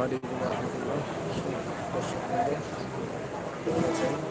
আলাইকুম রহমতুল্লাহ দর্শক কেমন আছেন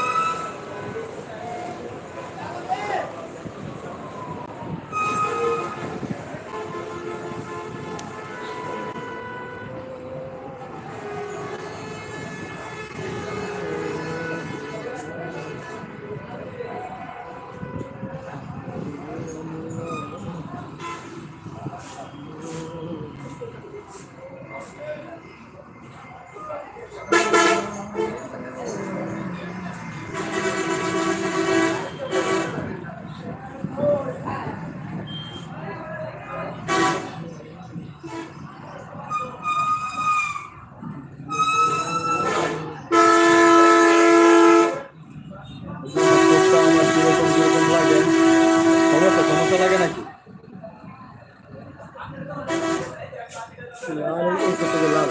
লাল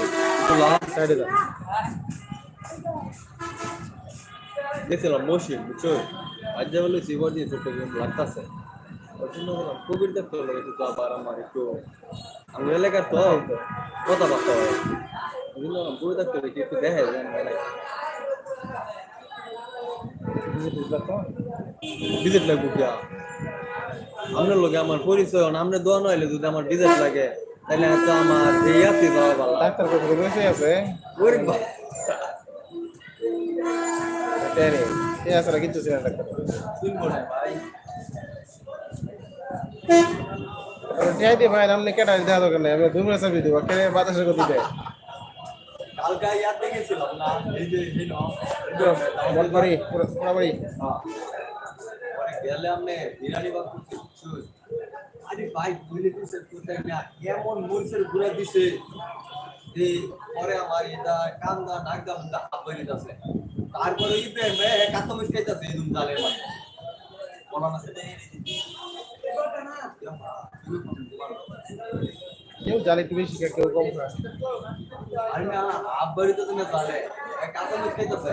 আজ যা বলে একটু আমি এলাকার তো কথাবার্তা হয় ওই জন্য একটু দেখে দেন ভিজিট লাগবে কিয়া আপনার লোকে আমার পরিচয়, আপনার দোয়া নইলে যদি আমার ভিজিট লাগে। তাহলে তো আমার যে ইয়াতে যাওয়া ভালো ডাক্তার কোথায় বসে আছে ওরে বা- এটাই ঠিক আছে না কিচ্ছু ছিল না ডাক্তার শুনব না ভাই টিআই দিয়ে ভাই আপনি কেটা দেওয়া দরকার নেই আমি দুই মিনিট চাবি দিব কেন বাতাসের গতি দেয় কালকে ইয়াতে গেছিলাম না এই যে এই নাও। বলবাড়ি পুরাবাড়ি পরে গেলে আপনি বিরিয়ানি বা কিছু চুজ। আরে ভাই স্যার কোথায় না এমন মরিচের গুঁড়া দিছে। যে পরে আমার এটা কান্দা নাগদা মুন্দা হাত বেরিয়ে যাচ্ছে তারপরে ইব্রাহিম ভাই কাঁচা মরিচ খাইতেছে এই দুম ডালের মাঝে। বলান আছে কেউ জানে তুমি বেশি খায়, কেউ কম আরে না হাত বেরিয়ে তো তুমি জানে কাঁচা মরিচ খাইতেছে।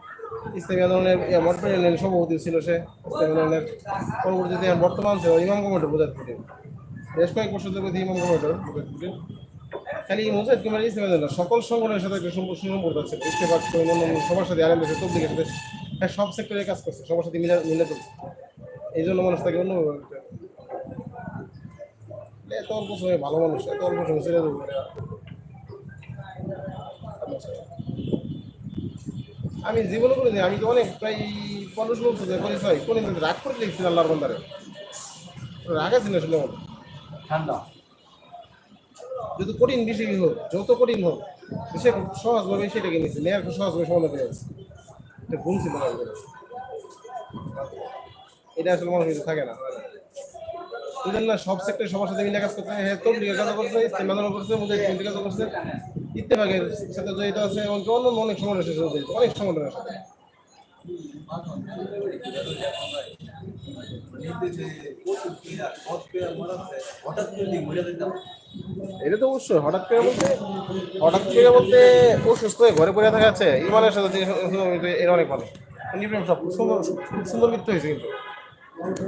ইসলামী আন্দোলনের মঠ প্রেসিডেন্ট সভাপতি ছিল সে। ইসলামী আন্দোলনের পরবর্তীতে বর্তমান ছিল ইমাম কমিটি বোঝাতে পারি বেশ কয়েক বছর ধরে ইমাম কমিটির খালি মুজাহিদ কুমার ইসলামী আন্দোলন সকল সংগঠনের সাথে একটা সম্পর্ক, সুসম্পর্ক আছে। ইস্তেফাক অন্যান্য সবার সাথে আনন্দ আছে তবলিগের সাথে। হ্যাঁ সব সেক্টরে কাজ করছে, সবার সাথে মিলে মিলে চলছে। এই জন্য মানুষ তাকে অন্য এত অল্প সময় ভালো মানুষ, এত অল্প সময় ছেড়ে দেবো। আমি জীবনে করে আমি তো অনেক প্রায় পনেরো ষোলো বছর ধরে পরিচয় কোন রাগ করে লিখছি আল্লাহর বন্দারে। রাগ আছে না শুনে। ঠান্ডা। যত কঠিন বিষয় হোক যত কঠিন হোক সে খুব সহজভাবে সেটাকে নিচ্ছে নেয়ার খুব সহজভাবে সমাধান হয়ে যাচ্ছে এটা ভুল ছিল এটা আসলে মানুষ কিন্তু থাকে না। বুঝলেন না সব সেক্টরে সবার সাথে মিলে কাজ করছে হ্যাঁ। তবলিগের কাজ করছে ইস্তেমাদানো করছে মুজাহিদ কাজ করছে। ইত্তেফাকের সাথে জড়িত আছে এমনকি অন্য অনেক সংগঠনের সাথে জড়িত অনেক সংগঠনের সাথে। এটা তো অবশ্যই হঠাৎ করে বলতে হঠাৎ করে বলতে অসুস্থ হয়ে ঘরে পড়ে থাকা আছে ইমানের সাথে এর অনেক ইব্রাহিম সব সুন্দর সুন্দর মৃত্যু হয়েছে কিন্তু।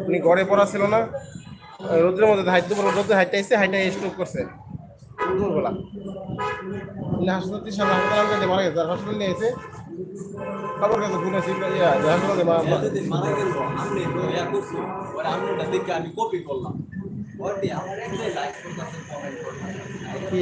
উনি ঘরে পড়া ছিল না রোদ্রের মধ্যে হাইটতে পারব রোদ্রে হাইটটা এসে হাইটটা স্ট্রোক করছে। দুপুরবেলা নিলে হাসপাতাল সামনে হাসপাতাল আনতে মারা গেছে। হাসপাতাল নিয়ে এসে খবর কাছে ফোন আছে ইয়া যে হাসপাতালে মারা গেল আমি ইয়া করছি পরে আমি ওটা দেখে আমি কপি করলাম। পরে দিয়ে আমার একটাই লাইক করতেছে কমেন্ট করতেছে কি?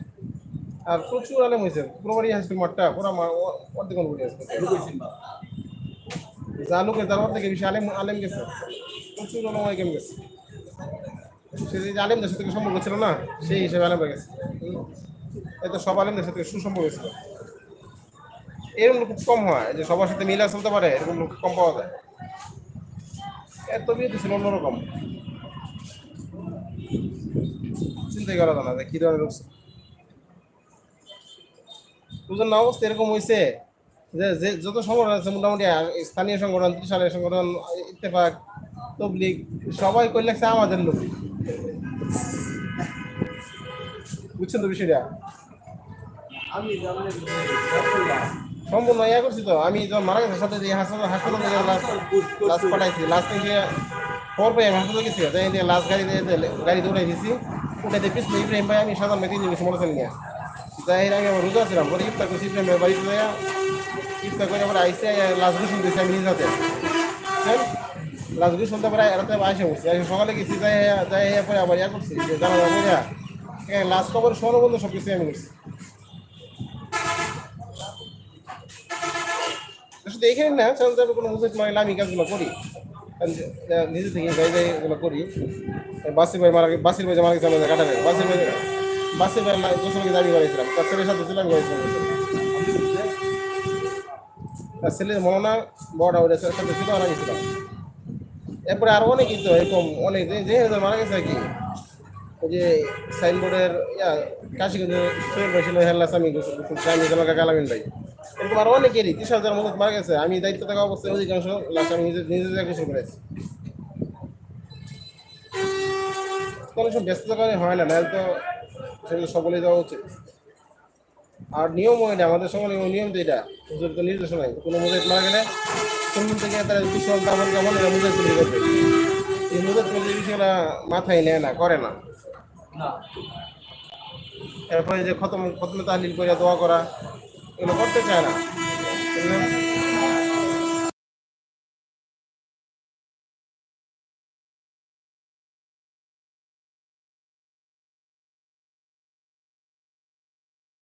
আর প্রচুর আলেম হয়েছে। পুরো বাড়ি হাসপাতাল মাঠটা, পুরো অর্ধেক অনুভূতি যা লোকের, তার অর্ধেক বেশি আলেম আলেম গেছে। প্রচুর অনুমায় কেমন গেছে। সে যে আলেমদের সাথে সম্পর্ক ছিল না, সেই হিসেবে আলেমরা গেছে। এতো সব আলেমদের সাথে সুসম্পর্ক ছিল। এরকম লোক খুব কম হয়, যে সবার সাথে মিলা চলতে পারে, এরকম লোক কম পাওয়া যায়। এত বিয়ে ছিল অন্যরকম। চিন্তাই করা যায় না যে কি ধরনের লোক ছিল। বুঝলেন না অবস্থা এরকম হয়েছে যে যে যত সংগঠন আছে মোটামুটি স্থানীয় সংগঠন ত্রিশালের সংগঠন ইত্তেফাক তবলিগ সবাই করে লাগছে আমাদের লোক। বুঝছেন তো বিষয়টা? আমি সম্পূর্ণ ইয়া করছি তো। আমি যখন মারা গেছে সাথে হাসপাতাল হাসপাতাল লাস্ট পাঠাইছি। লাস্ট থেকে খবর পাই আমি হাসপাতাল গেছি। তাই দিয়ে লাস্ট গাড়ি গাড়িতে উঠাই দিয়েছি উঠে দিয়ে পিছনে ইব্রাহিম ভাই আমি সাধারণ তিন জিনিস মোটরসাইকেল নিয়ে তাই আমি আমার রোজা ছিলাম পরে ইফতার করছি ভাই বাড়িতে যাইয়া ইফতার করে পরে আইসে লাস্ট গোসল দিয়েছি আমি নিজ হাতে। লাস্ট গোসল দেওয়ার পরে রাতে আইসে বসছি আইসে সকালে গেছি, যাই যাই পরে আবার ইয়া করছি, যে জানা যাবে লাস্ট খবর শোনো বন্ধু সব কিছু আমি করছি। শুধু এখানে না সাধারণত আমি কোনো মুভমেন্ট নয়, আমি কাজগুলো করি। কারণ নিজে থেকে যাই যাই এগুলো করি। বাসির ভাই মারা বাসির ভাই মারা গেছে আমাদের কাটারে বাসির ভাই বাসির ভাই গোসল দাবি করেছিলাম তার ছেলের সাথে ছিলাম করেছিলাম তার ছেলের মননা বড়টা ওটা সাথে ছিল আর আমি এরপরে আরও অনেকই তো এরকম অনেক যে মারা গেছে আর কি। ওই যে সাইনবোর্ডের ইয়া, কাশিগঞ্জ সোহেল ভাই ছিল হেল্লাস আমি আমি জনকা কালামিন ভাই। এরকম আরও অনেকেরই তিরিশ হাজার মতো মারা গেছে। আমি দায়িত্ব থাকা অবস্থায় অধিকাংশ লাস্ট আমি নিজে নিজে গোসল করেছি। কোনো সব ব্যস্ততার কারণে হয় না, নাহলে তো সেগুলো সকলেই দেওয়া উচিত। আর নিয়ম এটা আমাদের সকলে নিয়ম তো এটা হুজুর তো নির্দেশনায় কোনো মুজাহিদ মারা গেলে সুন্দর থেকে তারা বিশাল দামন কেমন এরা মুজাহিদ তৈরি করবে এই মুজাহিদ তৈরি বিষয়টা মাথায় নেয় না করে না। না। এরপরে যে খতম খতমে তাহলিল করে দোয়া করা এগুলো করতে চায় না?